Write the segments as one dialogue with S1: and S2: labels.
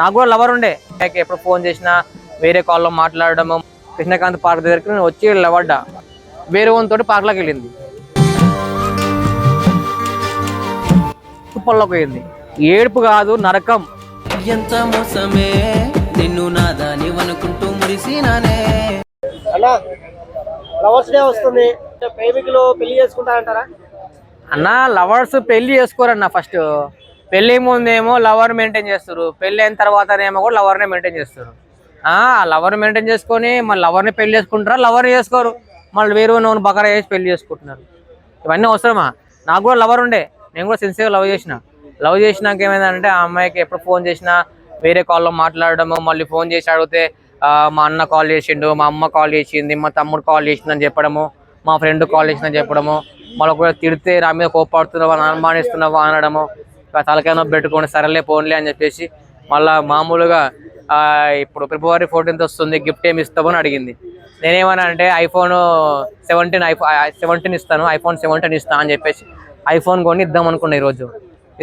S1: నాకు కూడా లవర్ ఉండే. లైక్ ఎప్పుడు ఫోన్ చేసినా వేరే కాల్లో మాట్లాడడము కృష్ణకాంత్ పార్క్ దగ్గరికి నేను వచ్చి లవడ్డా వేరే తోటి పార్క్లోకి వెళ్ళింది. తుప్పల్లోకి పోయింది. ఏడుపు కాదు నరకం.
S2: ఎంత మోసమే నిన్ను నాదాని అనుకుంటూ మురిసినానే.
S3: అన్నా లవర్స్ డే వస్తుంది. ప్రేమికులు పెళ్ళి చేసుకుంటారంటారా?
S1: అన్న లవర్స్ పెళ్ళి చేసుకోరన్న ఫస్ట్ పెళ్ళి ముందేమో లవర్ మెయింటైన్ చేస్తారు. పెళ్ళి అయిన తర్వాతనేమో కూడా లవర్నే మెయింటైన్ చేస్తారు. ఆ లవర్ మెయింటైన్ చేసుకొని మళ్ళీ లవర్ని పెళ్ళి చేసుకుంటారా? లవర్ చేసుకోరు. మళ్ళీ వేరు నూనె బకరా వేసి పెళ్ళి చేసుకుంటున్నారు. ఇవన్నీ అవసరమా? నాకు కూడా లవర్ ఉండే. నేను కూడా సిన్సియర్గా లవ్ చేసిన. లవ్ చేసినాక ఏమైందంటే ఆ అమ్మాయికి ఎప్పుడు ఫోన్ చేసినా వేరే కాల్లో మాట్లాడడము మళ్ళీ ఫోన్ చేసి అడిగితే మా అన్న కాల్ చేసిండు మా అమ్మ కాల్ చేసింది మా తమ్ముడు కాల్ చేసిందని చెప్పడము మా ఫ్రెండ్ కాల్ చేసిందని చెప్పడము మళ్ళీ కూడా తిడితే నా మీద కోపాడుతున్నావా అనుమానిస్తున్నావా అనడము. తలకాయ నొప్పి పెట్టుకొని సరేలే పోన్లే అని చెప్పేసి మళ్ళా మామూలుగా ఇప్పుడు ఫిబ్రవరి ఫోర్టీన్త్ వస్తుంది గిఫ్ట్ ఏమి ఇస్తామని అడిగింది. నేనేమన్నా అంటే ఐఫోన్ సెవెంటీన్ ఐఫో సెవెంటీన్ ఇస్తాను ఐఫోన్ సెవెంటీన్ ఇస్తాను అని చెప్పేసి ఐఫోన్ కొని ఇద్దాం అనుకున్నా ఈరోజు.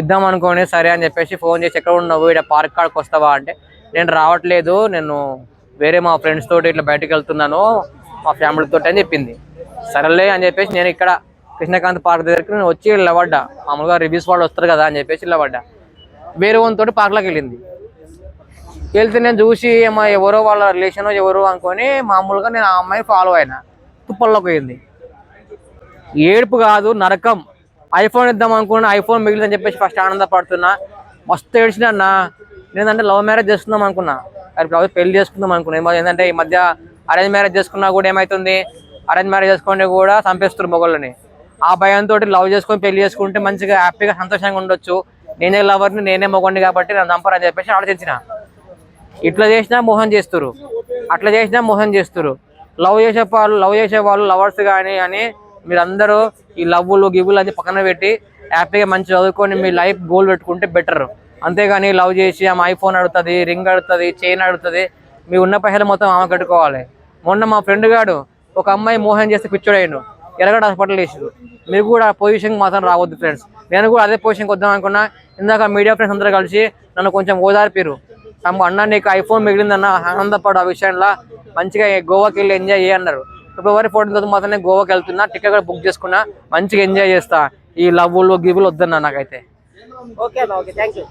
S1: ఇద్దాం అనుకోని సరే అని చెప్పేసి ఫోన్ చేసి ఎక్కడ ఉన్నావు? ఇక్కడ పార్క్ కాడికి వస్తావా? అంటే నేను రావట్లేదు నేను వేరే మా ఫ్రెండ్స్ తోటి ఇట్లా బయటకు వెళ్తున్నాను మా ఫ్యామిలీ తోటి అని చెప్పింది. సరేలే అని చెప్పేసి నేను ఇక్కడ కృష్ణకాంత్ పార్క్ దగ్గరికి నేను వచ్చి నిలబడ్డా. మామూలుగా రివ్యూస్ వాళ్ళు వస్తారు కదా అని చెప్పేసి నిలబడ్డా. వేరే తోటి పార్క్లోకి వెళ్ళింది. వెళ్తే నేను చూసి మా ఎవరో వాళ్ళ రిలేషన్ ఎవరో అనుకొని మామూలుగా నేను ఆ అమ్మాయి ఫాలో అయినా. తుప్పల్లోకి పోయింది. ఏడుపు కాదు నరకం. ఐఫోన్ ఇద్దాం అనుకున్నా ఐఫోన్ మిగిలిందని చెప్పేసి ఫస్ట్ ఆనందపడుతున్నా. మస్తు ఏడ్చినా అన్న. నేనంటే లవ్ మ్యారేజ్ చేసుకుందాం అనుకున్నా. అది లవ్ పెళ్ళి చేసుకుందాం అనుకున్నా. ఏంటంటే ఈ మధ్య అరేంజ్ మ్యారేజ్ చేసుకున్నా కూడా ఏమవుతుంది అరేంజ్ మ్యారేజ్ చేసుకుంటే కూడా చంపేస్తారు మొగళ్ళని. ఆ భయంతో లవ్ చేసుకొని పెళ్ళి చేసుకుంటే మంచిగా హ్యాపీగా సంతోషంగా ఉండొచ్చు. నేనే లవర్ని నేనే మొగండి కాబట్టి నన్ను అని చెప్పేసి ఆలోచించిన. ఇట్లా చేసినా మోహన్ చేస్తురు అట్లా చేసినా మోహన్ చేస్తురు లవ్ చేసే వాళ్ళు లవ్ చేసే వాళ్ళు లవర్స్ కానీ అని మీరందరూ ఈ లవ్వులు గివ్వులు అని పక్కన పెట్టి హ్యాపీగా మంచి చదువుకొని మీ లైఫ్ గోల్ పెట్టుకుంటే బెటర్. అంతేగాని లవ్ చేసి ఆమె ఐఫోన్ అడుగుతుంది రింగ్ అడుగుతుంది చైన్ అడుగుతుంది. మీ ఉన్న పైసలు మొత్తం ఆమె కట్టుకోవాలి. మొన్న మా ఫ్రెండ్ గాడు ఒక అమ్మాయి మోహన్ చేస్తే పిచ్చోడయ్యాను ఎరగడ హాస్పిటల్ వేసారు మీరు కూడా పొజిషన్కి పొజిషన్ మాత్రం రావద్దు ఫ్రెండ్స్ నేను కూడా అదే పొజిషన్కి వద్దాం అనుకున్నా. ఇందాక మీడియా ఫ్రెండ్స్ అందరూ కలిసి నన్ను కొంచెం ఓదార్పారు తమ అన్న నీకు ఐఫోన్ మిగిలిందన్న ఆనందపడు ఆ విషయంలో. మంచిగా గోవాకి వెళ్ళి ఎంజాయ్ చేయ అన్నారు. ఫిబ్రవరి ఫోర్టీన్ తర్వాత మాత్రమే గోవాకి వెళ్తున్నా టికెట్ కూడా బుక్ చేసుకున్నా. మంచిగా ఎంజాయ్ చేస్తా. ఈ లవ్వులు గివ్వులు వద్దన్నా నాకైతే.
S3: Okay okay thank you